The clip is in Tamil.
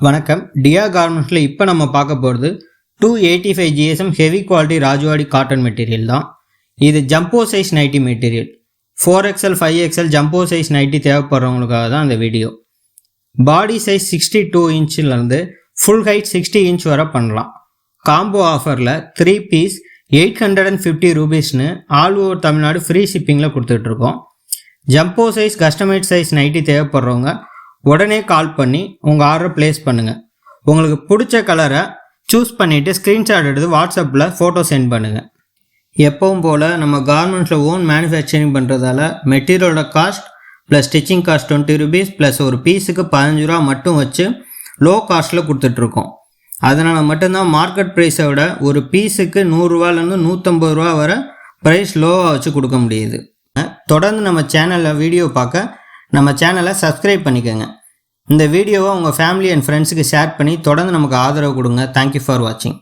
வணக்கம். டியா கார்மெண்ட்ஸில் இப்போ நம்ம பார்க்க போகிறது two eighty five GSM heavy quality Rajwadi cotton material தான். இது jumbo size nighty material four XL five XL jumbo size nighty தேவைப்படுறவங்களுக்காக தான் இந்த video body size sixty two இன்ச்சிலேருந்து full height sixty inch வரை பண்ணலாம். காம்போ ஆஃபரில் three piece eight hundred and fifty ருபீஸ்னு all over Tamil Nadu free ஷிப்பிங்கில் கொடுத்துட்ருக்கோம் jumbo size customised size nighty தேவைப்படுறவங்க உடனே கால் பண்ணி உங்கள் ஆர்டர் ப்ளேஸ் பண்ணுங்கள் உங்களுக்கு பிடிச்ச கலரை சூஸ் பண்ணிவிட்டு ஸ்க்ரீன்ஷாட் எடுத்து வாட்ஸ்அப்பில் ஃபோட்டோ சென்ட் பண்ணுங்கள் எப்பவும் போல் நம்ம கார்மெண்ட்ஸில் ஓன் மேனுஃபேக்சரிங் பண்ணுறதால மெட்டீரியலோட cost plus stitching cost twenty rupees plus ஒரு பீஸுக்கு பதினஞ்சு ரூபா மட்டும் வச்சு லோ காஸ்ட்டில் கொடுத்துட்ருக்கோம் அதனால் மட்டும்தான் மார்க்கெட் ப்ரைஸை விட ஒரு பீஸுக்கு நூறுரூவாலேருந்து நூற்றம்பது ரூபா வரை ப்ரைஸ் லோவாக வச்சு கொடுக்க முடியுது. தொடர்ந்து நம்ம சேனலில் வீடியோ பார்க்க நம்ம சேனலை சப்ஸ்கிரைப் பண்ணிக்கோங்க. இந்த வீடியோவை உங்கள் ஃபேமிலி அண்ட் ஃப்ரெண்ட்ஸுக்கு ஷேர் பண்ணி தொடர்ந்து நமக்கு ஆதரவு கொடுங்க. தேங்க்யூ ஃபார் வாட்சிங்